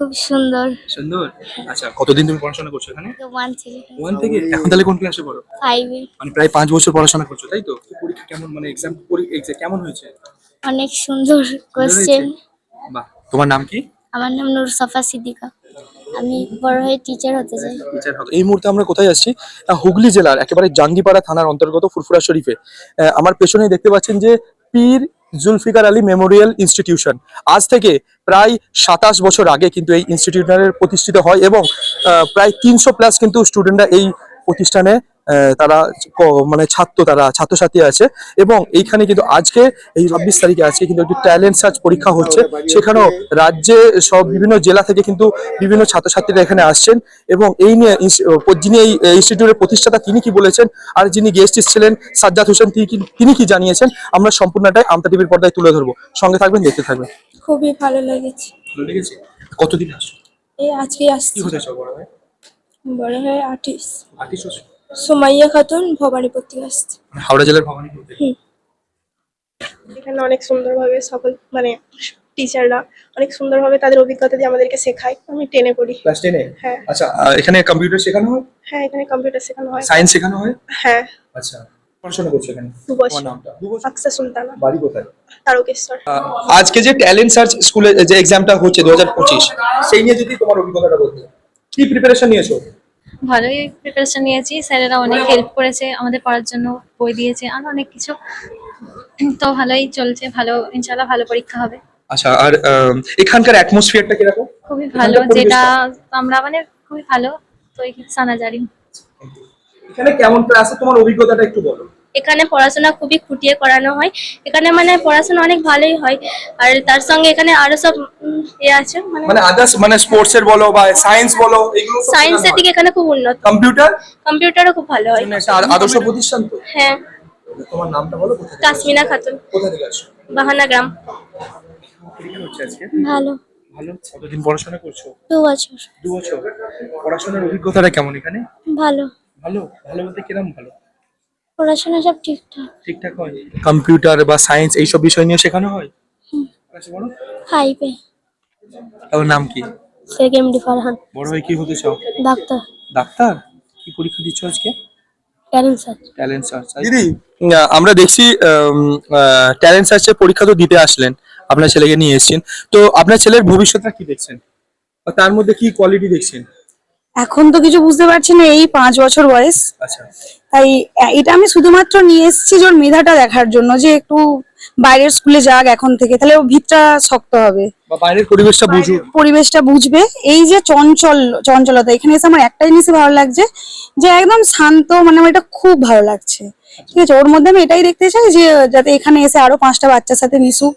খুব সুন্দর। সুন্দর? আচ্ছা কতদিন তুমি পড়াশোনা করছ এখানে? ওয়ান থেকে ওয়ান থেকে? এখন তাহলে কোন ক্লাসে পড়ো? ফাইভে মানে প্রায় পাঁচ বছর পড়াশোনা করছ তাই তো? পরীক্ষা কেমন মানে এক্সাম এক্সাম কেমন হয়েছে? অনেক সুন্দর কোশ্চেন বাহ। তোমার নাম কি? আমার নাম নূর সাফা সিদ্দিকা। আমি বড় হয়ে টিচার হতে চাই। টিচার এই মুহূর্তে আমরা কোথায় আসছি? হুগলি জেলার একেবারে জাঙ্গিপাড়া থানার অন্তর্গত ফুরফুরা শরীফে। আহ, আমার পেছনেই দেখতে পাচ্ছেন যে পীর জুলফিকার আলী মেমোরিয়াল ইনস্টিটিউশন। আজ থেকে প্রায় সাতাশ বছর আগে কিন্তু এই ইনস্টিটিউশনের প্রতিষ্ঠিত হয় এবং প্রায় তিনশো প্লাস কিন্তু স্টুডেন্টরা এই প্রতিষ্ঠানে তারা মানে ছাত্র তারা ছাত্রছাত্রী আছে। এবং এইখানে কিন্তু আজকে এই চব্বিশ তারিখে আজকে কিন্তু একটি ট্যালেন্ট সার্চ পরীক্ষা হচ্ছে। সেখানেও রাজ্যে সব বিভিন্ন জেলা থেকে কিন্তু বিভিন্ন ছাত্রছাত্রীরা এখানে আসছেন। এবং এই নিয়ে যিনি এই ইনস্টিটিউটের প্রতিষ্ঠাতা তিনি কি বলেছেন? আর যিনি গেস্ট ছিলেন সাজ্জাদ হোসেন তিনি কি তিনি কি জানিয়েছেন? আমরা সম্পূর্ণটাই আমতা টিভির পর্দায় তুলে ধরবো। সঙ্গে থাকবেন দেখতে থাকবেন। খুবই ভালো লেগেছে। ভালো লেগেছে? কতদিন আসছো? এই আজকে কি হতে চাও বড় ভাই বড় হয়ে আর্টিস্ট। আর্টিস্ট হচ্ছো সুমাইয়া খাতুন ভবানীপুর থেকে আসছে হাওড়া জেলার ভবানীপুর থেকে এখানে অনেক সুন্দরভাবে সকল মানে টিচাররা অনেক সুন্দরভাবে তাদের অভিজ্ঞতা দিয়ে আমাদেরকে শেখায়। আমি টেনে পড়ি। ক্লাস টেনে? হ্যাঁ। আচ্ছা এখানে কম্পিউটার শেখানো হয়? হ্যাঁ এখানে কম্পিউটার শেখানো হয়। সায়েন্স শেখানো হয়? হ্যাঁ। আচ্ছা পড়াশোনা করছ এখানে? দু বছর। নামটা? দু বছর। আকসা সুলতানা। বাড়ি কোথায়? তারকেশ্বর। আজকে যে ট্যালেন্ট সার্চ স্কুলে যে এক্সামটা হচ্ছে দু হাজার পঁচিশ সেই নিয়ে যদি তোমার অভিজ্ঞতাটা বলতে কি প্রিপারেশন নিয়েছো? ভালোই প্রিপারেশন নিয়েছি। স্যারেরা অনেক হেল্প করেছে আমাদের পড়ার জন্য বই দিয়েছে আর অনেক কিছু। তো ভালোই চলছে ভালো ইনশাল্লাহ ভালো পরীক্ষা হবে। আচ্ছা আর এখানকার অ্যাটমসফিয়ারটা কীরকম? খুবই ভালো যেটা আমরা মানে খুবই ভালো তো এই সানাজারি। এখানে কেমন ক্লাসে তোমার অভিজ্ঞতাটা একটু বলো। এখানে পড়াশোনা খুবই খুঁটিয়ে করানো হয়। এখানে মানে পড়াশোনা অনেক ভালোই হয়। আর তার সঙ্গে এখানে আরও সব ইয়ে আছে মানে মানে আদার্স মানে স্পোর্টস এর বলো বা সায়েন্স বলো এগুলো সায়েন্সের দিকে এখানে খুব উন্নত। কম্পিউটার কম্পিউটারও খুব ভালো হয়। আদর্শ প্রতিষ্ঠান তো? হ্যাঁ। তোমার নামটা বলো তাসমিনা খাতুন। কোথা থেকে আসছো? বাহানা গ্রাম। পরীক্ষা হচ্ছে আজকে? ভালো। ভালো? কতদিন পড়াশোনা করছ? দু বছর। দু বছর। পড়াশোনার অভিজ্ঞতাটা কেমন এখানে? ভালো। ভালো? ভালো বলতে কিরম ভালো? পড়াশোনা সব ঠিকঠাক। ঠিকঠাক হয়? কম্পিউটার বা সায়েন্স এইসব বিষয় নিয়ে শেখানো হয়? আচ্ছা বলো। ফাইভে। তোর নাম কি? শেখ এমডি ফারহান। বড় হয়ে কি হতে চাও? ডাক্তার। ডাক্তার? কি পরীক্ষা দিচ্ছ আজকে? Talent sir talent search. দিদি। আহ, আমরা দেখছি ট্যালেন্ট সার্চের পরীক্ষা তো দিতে আসলেন আপনার ছেলেকে নিয়ে এসেছেন। তো আপনার ছেলের ভবিষ্যৎটা কি দেখছেন? তার মধ্যে কি কোয়ালিটি দেখছেন? এখন তো কিছু বুঝতে পারছি না এই পাঁচ বছর বয়স। আচ্ছা। তাই এটা আমি শুধুমাত্র নিয়ে এসেছি যে ওর মেধাটা দেখার জন্য যে একটু বাইরের স্কুলে যাক এখন থেকে তাহলে ও ভিতটা শক্ত হবে। বাইরের পরিবেশটা বুঝুক। পরিবেশটা বুঝবে। এই যে চঞ্চল চঞ্চলতা এখানে এসে আমার একটা জিনিসই ভালো লাগছে যে একদম শান্ত মানে আমার এটা খুব ভালো লাগছে। ঠিক আছে ওর মধ্যে আমি এটাই দেখতে চাই যে যাতে এখানে এসে আরও পাঁচটা বাচ্চার সাথে মিশুক।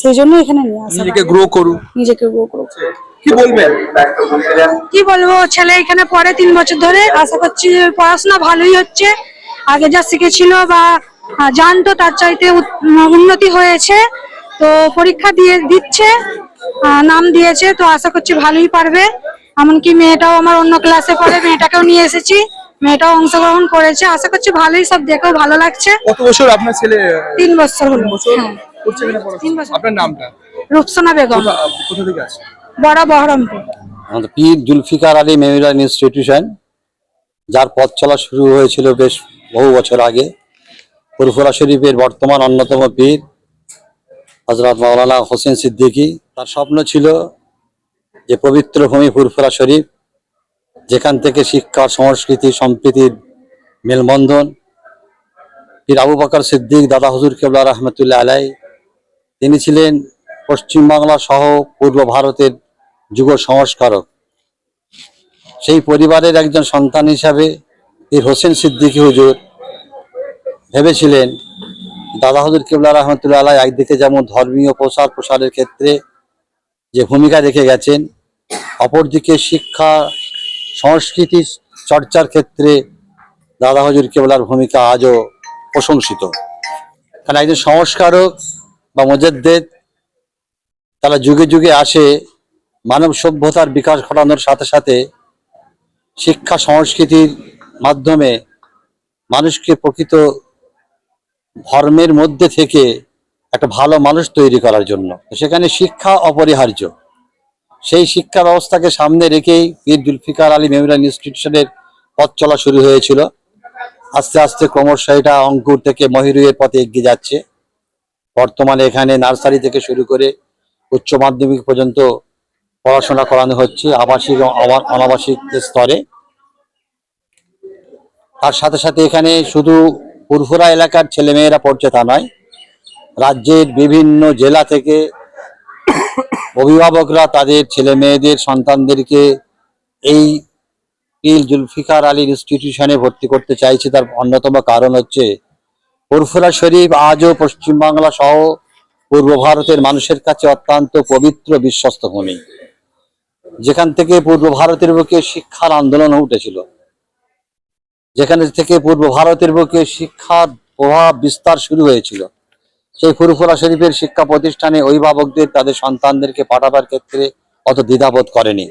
সেই জন্য এখানে নিয়ে আসা নিজেকে গ্রো করুক। নিজেকে গ্রো করুক। কি বলবেন? কি বলব ছেলে এখানে পড়ে তিন বছর ধরে আশা করছি পড়াশোনা ভালোই হচ্ছে। আগে যা শিখেছিল বা জানতো তার চাইতে উন্নতি হয়েছে। তো পরীক্ষা দিয়ে দিচ্ছে আহ, নাম দিয়েছে তো আশা করছি ভালোই পারবে। এমনকি মেয়েটাও আমার অন্য ক্লাসে পড়ে মেয়েটাকেও নিয়ে এসেছি। মেয়েটাও অংশগ্রহণ করেছে। আশা করছি ভালোই সব দেখেও ভালো লাগছে। কত বছর আপনার ছেলে? তিন বছর হলো বছর। হ্যাঁ। করছে তিন পড়াশোনা আপনার নামটা? রূপসোনা বেগম। কোথা কোথা থেকে আসছে বড় বহরমপুর। আমাদের পীর জুলফিকার আলী মেমোরিয়াল ইনস্টিটিউশন যার পথ চলা শুরু হয়েছিল বেশ বহু বছর আগে। ফুরফুরা শরীফের বর্তমান অন্যতম পীর হজরত মাওলানা হোসেন সিদ্দিকী। তার স্বপ্ন ছিল যে পবিত্র ভূমি ফুরফুরা শরীফ যেখান থেকে শিক্ষা সংস্কৃতি সম্প্রীতির মেলবন্ধন। পীর আবু বকর সিদ্দিক দাদা হুজুর কেবলা রহমতুল্লাহ আলাই তিনি ছিলেন পশ্চিমবাংলা সহ পূর্ব ভারতের যুগ সংস্কারক। সেই পরিবারের একজন সন্তান হিসাবে পীর হোসেন সিদ্দিকী হুজুর ভেবেছিলেন, দাদা হুজুর কেবলা রহমতুল্লাহ আলাই একদিকে যেমন ধর্মীয় প্রসার প্রসারের ক্ষেত্রে যে ভূমিকা রেখে গেছেন, অপরদিকে শিক্ষা, সংস্কৃতি চর্চার ক্ষেত্রে দাদা হজুর কেবলার ভূমিকা আজও প্রশংসিত। কারণ একজন সংস্কারক বা মুজদ্দেদ তারা যুগে যুগে আসে মানব সভ্যতার বিকাশ ঘটানোর সাথে সাথে শিক্ষা সংস্কৃতির মাধ্যমে মানুষকে প্রকৃত ধর্মের মধ্যে থেকে একটা ভালো মানুষ তৈরি করার জন্য। সেখানে শিক্ষা অপরিহার্য। সেই শিক্ষা ব্যবস্থাকে সামনে রেখেই পীর জুলফিকার আলী মেমোরিয়াল ইনস্টিটিউশনের পথ চলা শুরু হয়েছিল। আস্তে আস্তে ক্রমশ এটা অঙ্কুর থেকে মহিরুয়ের পথে এগিয়ে যাচ্ছে। বর্তমানে এখানে নার্সারি থেকে শুরু করে উচ্চ মাধ্যমিক পর্যন্ত পড়াশোনা করানো হচ্ছে আবাসিক ও অনাবাসিক স্তরে। তার সাথে সাথে এখানে শুধু ফুরফুরা এলাকার ছেলেমেয়েরা পড়ছে তা নয়, রাজ্যের বিভিন্ন জেলা থেকে অভিভাবকরা তাদের ছেলে মেয়েদের সন্তানদেরকে এই পীর জুলফিকার আলী ইনস্টিটিউশনে ভর্তি করতে চাইছে। তার অন্যতম কারণ হচ্ছে ফুরফুরা শরীফ আজও পশ্চিমবাংলা সহ পূর্ব ভারতের মানুষের কাছে অত্যন্ত পবিত্র বিশ্বস্ত ভূমি যেখান থেকে পূর্ব ভারতের বুকে শিক্ষার আন্দোলন উঠেছিল। যেখানে থেকে পূর্ব ভারতের বুকে শিক্ষার প্রভাব বিস্তার শুরু হয়েছিল। সেই ফুরফুরা শরীফের শিক্ষা প্রতিষ্ঠানে অভিভাবকদের, তাদের সন্তানদেরকে পাঠাবার ক্ষেত্রে অত দ্বিধাবোধ করেনি।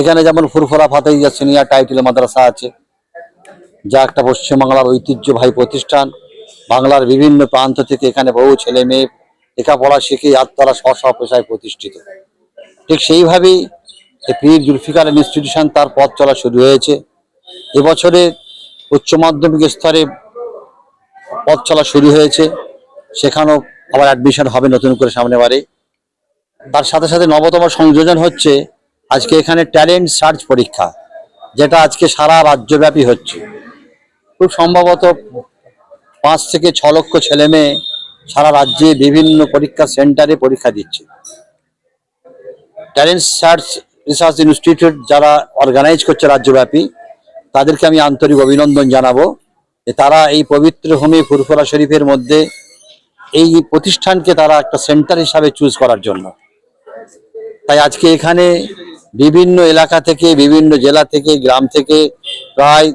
এখানে যেমন ফুরফুরা ফাতেহিয়া সিনিয়র টাইটেল মাদ্রাসা আছে যা একটা পশ্চিমবাংলার ঐতিহ্যবাহী প্রতিষ্ঠান। বাংলার বিভিন্ন প্রান্ত থেকে এখানে বহু ছেলে মেয়ে লেখাপড়া শিখে আর তারা স্ব স্ব পেশায় প্রতিষ্ঠিত। ঠিক সেইভাবেই পীর জুলফিকার ইনস্টিটিউশন তার পথ চলা শুরু হয়েছে। এবছরে উচ্চ মাধ্যমিক স্তরে পথ চলা শুরু হয়েছে। সেখানেও আবার অ্যাডমিশন হবে নতুন করে সামনে বারে। তার সাথে সাথে নবতম সংযোজন হচ্ছে আজকে এখানে ট্যালেন্ট সার্চ পরীক্ষা, যেটা আজকে সারা রাজ্যব্যাপী হচ্ছে। খুব সম্ভবত পাঁচ থেকে ছ লক্ষ ছেলে মেয়ে সারা রাজ্যে বিভিন্ন পরীক্ষা সেন্টারে পরীক্ষা দিচ্ছে। ট্যালেন্ট সার্চ রিসার্চ ইনস্টিটিউট যারা অর্গানাইজ করছে রাজ্যব্যাপী, তাদেরকে আমি আন্তরিক অভিনন্দন জানাব যে তারা এই পবিত্র ভূমি ফুরফুরা শরীফের মধ্যে এই প্রতিষ্ঠানকে তারা একটা সেন্টার হিসাবে চুজ করার জন্য। তাই আজকে এখানে বিভিন্ন এলাকা থেকে, বিভিন্ন জেলা থেকে, গ্রাম থেকে প্রায়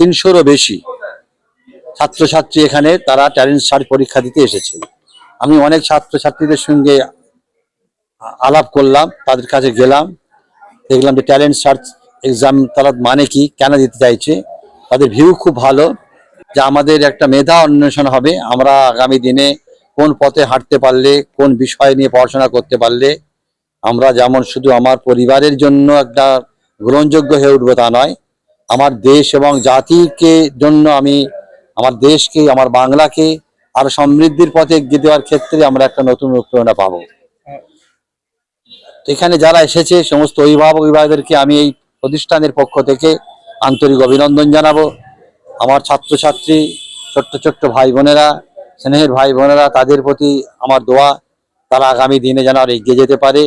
তিনশোরও বেশি ছাত্রছাত্রী এখানে তারা ট্যালেন্ট সার্চ পরীক্ষা দিতে এসেছে আমি অনেক ছাত্রছাত্রীদের সঙ্গে আলাপ করলাম, তাদের কাছে গেলাম, দেখলাম যে ট্যালেন্ট সার্চ এক্সাম তারা মানে কি, কেন দিতে চাইছে, তাদের ভিউ খুব ভালো, যে আমাদের একটা মেধা অন্বেষণ হবে, আমরা আগামী দিনে কোন পথে হাঁটতে পারলে, কোন বিষয় নিয়ে পড়াশোনা করতে পারলে, আমরা যেমন শুধু আমার পরিবারের জন্য একটা গ্রহণযোগ্য হয়ে উঠবো তা নয় আমার দেশ এবং জাতিকে জন্য আমি, আমার দেশকে, আমার বাংলাকে আরও সমৃদ্ধির পথে এগিয়ে দেওয়ার ক্ষেত্রে আমরা একটা নতুন অনুপ্রেরণা পাবো। এখানে যারা এসেছে, সমস্ত অভিভাবক অভিভাবকদেরকে আমি এই প্রতিষ্ঠানের পক্ষ থেকে আন্তরিক অভিনন্দন জানাব। আমার ছাত্রছাত্রী, ছোট্ট ছোট্ট ভাই বোনেরা, স্নেহের ভাই বোনেরা, তাদের প্রতি আমার দোয়া, তারা আগামী দিনে যেন আর এগিয়ে যেতে পারে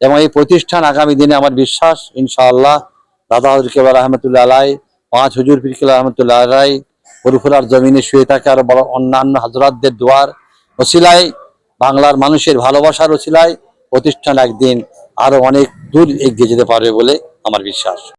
এবং এই প্রতিষ্ঠান আগামী দিনে আমার বিশ্বাস, ইনশাআল্লাহ দাদা হজুর কেবল রহমতুল্লাহ আলাই, পাঁচ হুজুর পিরকিল রহমতুল্লাহ আলাই হরুফুলার জমিনে শুয়ে থাকে আরও বড় অন্যান্য হাজরাতদের দোয়ার ওসিলায়, বাংলার মানুষের ভালোবাসার ওসিলায় প্রতিষ্ঠান একদিন আরও অনেক দূর এগিয়ে যেতে পারবে বলে আমার বিশ্বাস।